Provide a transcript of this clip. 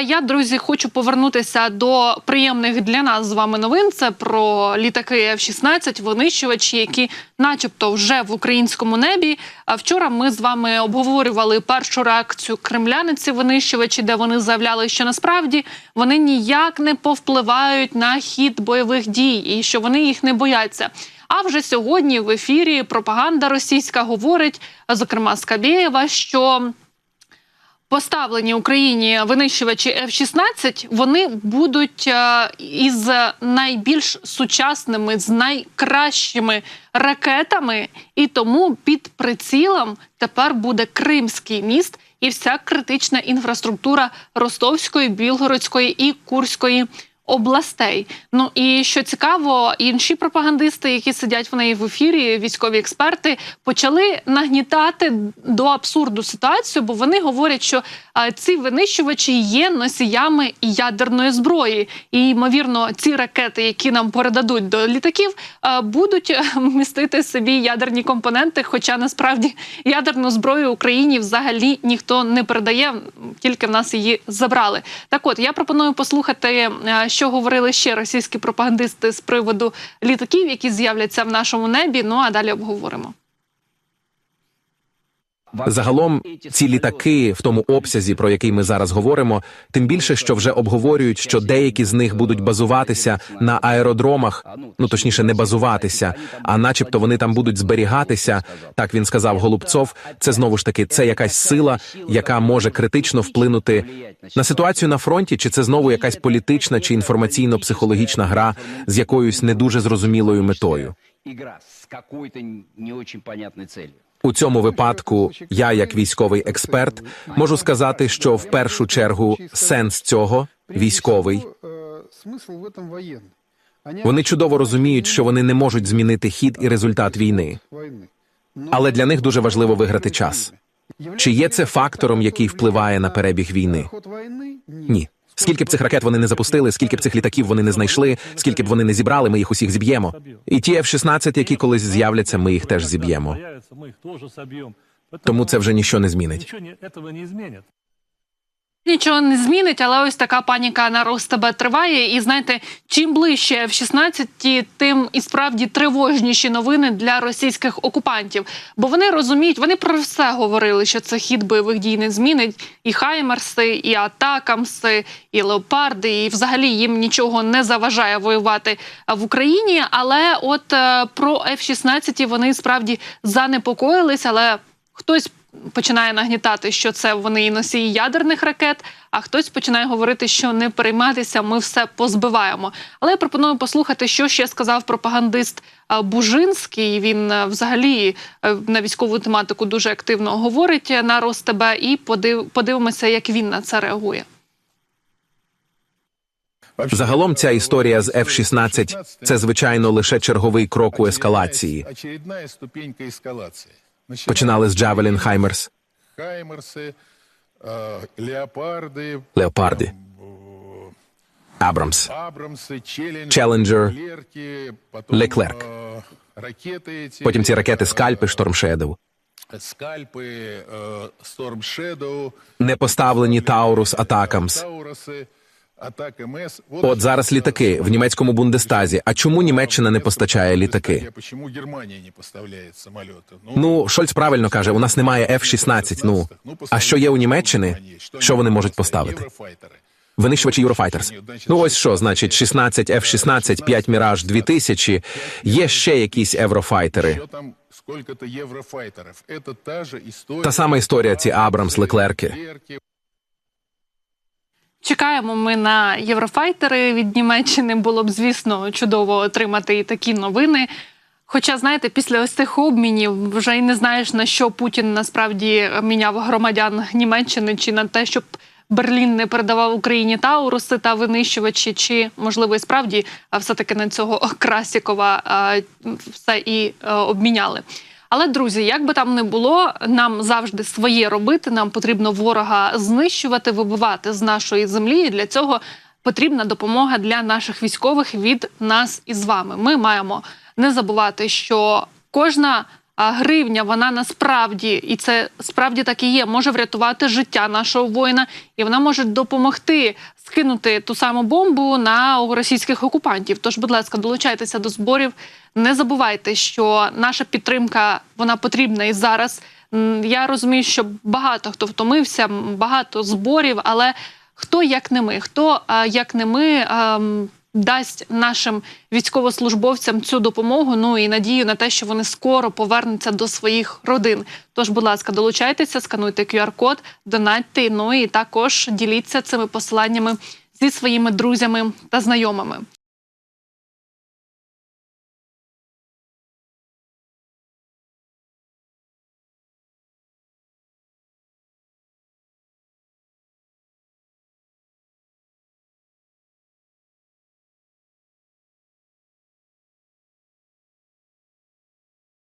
Я, друзі, хочу повернутися до приємних для нас з вами новин. Це про літаки F-16, винищувачі, які, начебто, вже в українському небі. А вчора ми з вами обговорювали першу реакцію Кремля на ці винищувачі, де вони заявляли, що насправді вони ніяк не повпливають на хід бойових дій і що вони їх не бояться. А вже сьогодні в ефірі пропаганда російська говорить, зокрема Скабєєва, що поставлені Україні винищувачі F-16, вони будуть е, із найбільш сучасними, з найкращими ракетами, і тому під прицілом тепер буде Кримський міст і вся критична інфраструктура Ростовської, Білгородської і Курської. Областей, ну і що цікаво, інші пропагандисти, які сидять в неї в ефірі, військові експерти, почали нагнітати до абсурду ситуацію, бо вони говорять, що а, ці винищувачі є носіями ядерної зброї, і ймовірно, ці ракети, які нам передадуть до літаків, а, будуть е, містити собі ядерні компоненти. Хоча насправді ядерну зброю Україні взагалі ніхто не передає, тільки в нас її забрали. Так, от я пропоную послухати, е, що говорили ще російські пропагандисти з приводу літаків, які з'являться в нашому небі. Ну а далі обговоримо. Загалом ці літаки в тому обсязі, про який ми зараз говоримо, тим більше, що вже обговорюють, що деякі з них будуть базуватися на аеродромах, ну точніше, не базуватися, а начебто вони там будуть зберігатися. Так він сказав Голубцов. Це знову ж таки це якась сила, яка може критично вплинути на ситуацію на фронті, чи це знову якась політична чи інформаційно-психологічна гра з якоюсь не дуже зрозумілою метою. Игра с какой-то не очень понятной целью. У цьому випадку я, як військовий експерт, можу сказати, що в першу чергу сенс цього військовий. Вони чудово розуміють, що вони не можуть змінити хід і результат війни, але для них дуже важливо виграти час. Чи є це фактором, який впливає на перебіг війни? Ні. Скільки б цих ракет вони не запустили, скільки б цих літаків вони не знайшли, скільки б вони не зібрали, ми їх усіх зіб'ємо. І ті F-16, які колись з'являться, ми їх теж зіб'ємо. Тому це вже нічого не змінить. Ничего не, этого не изменит. Нічого не змінить, але ось така паніка на Ростебе триває. І знаєте, чим ближче в 16 тим і справді тривожніші новини для російських окупантів. Бо вони розуміють, вони про все говорили, що це хід бойових дій не змінить. І Хаймерси, і Атакамси, і Леопарди, і взагалі їм нічого не заважає воювати в Україні. Але от е, про F-16 вони справді занепокоїлись, але хтось починає нагнітати, що це вони і носії ядерних ракет, а хтось починає говорити, що не перейматися, ми все позбиваємо. Але я пропоную послухати, що ще сказав пропагандист Бужинський. Він взагалі е, на військову тематику дуже активно говорить на РосТБ, і подив, подивимося, як він на це реагує. Загалом ця історія з F-16 – це, звичайно, лише черговий крок у ескалації. Починали з Javelin Хаймерс, Хаймерси, Леопарди, Леопарди, Абрамс, Абрамси, Челленджер, Леклерк. ракети ці, Потім ці ракети Скальпи, Шторм Shadow. Скальпи, Shadow, не поставлені Таурус Атакамс. Тауруси. От зараз літаки в німецькому Бундестазі. А чому Німеччина не постачає літаки? Чому Германія не поставляє самоліти? Ну, Шольц правильно каже, у нас немає F-16, ну. А що є у Німеччини? Що вони можуть поставити? Винищувачі Eurofighters. Ну ось що, значить, 16 F-16, 5 Міраж 2000. Є ще якісь еврофайтери. Що там сколько-то єврофайтерів. Та сама історія ці Абрамс, Леклерки. Чекаємо ми на єврофайтери від Німеччини. Було б, звісно, чудово отримати і такі новини. Хоча, знаєте, після ось цих обмінів вже й не знаєш, на що Путін насправді міняв громадян Німеччини, чи на те, щоб Берлін не передавав Україні Тауруси та винищувачі, чи можливо і справді а, все-таки на цього Красікова все і а, обміняли. Але друзі, як би там не було, нам завжди своє робити. Нам потрібно ворога знищувати, вибивати з нашої землі. І для цього потрібна допомога для наших військових від нас і з вами. Ми маємо не забувати, що кожна а, гривня, вона насправді, і це справді так і є, може врятувати життя нашого воїна, і вона може допомогти скинути ту саму бомбу на російських окупантів. Тож, будь ласка, долучайтеся до зборів. Не забувайте, що наша підтримка вона потрібна і зараз. Я розумію, що багато хто втомився, багато зборів, але хто як не ми, хто як не ми. Дасть нашим військовослужбовцям цю допомогу, ну і надію на те, що вони скоро повернуться до своїх родин. Тож, будь ласка, долучайтеся, скануйте QR-код, донатьте, ну і також діліться цими посиланнями зі своїми друзями та знайомими.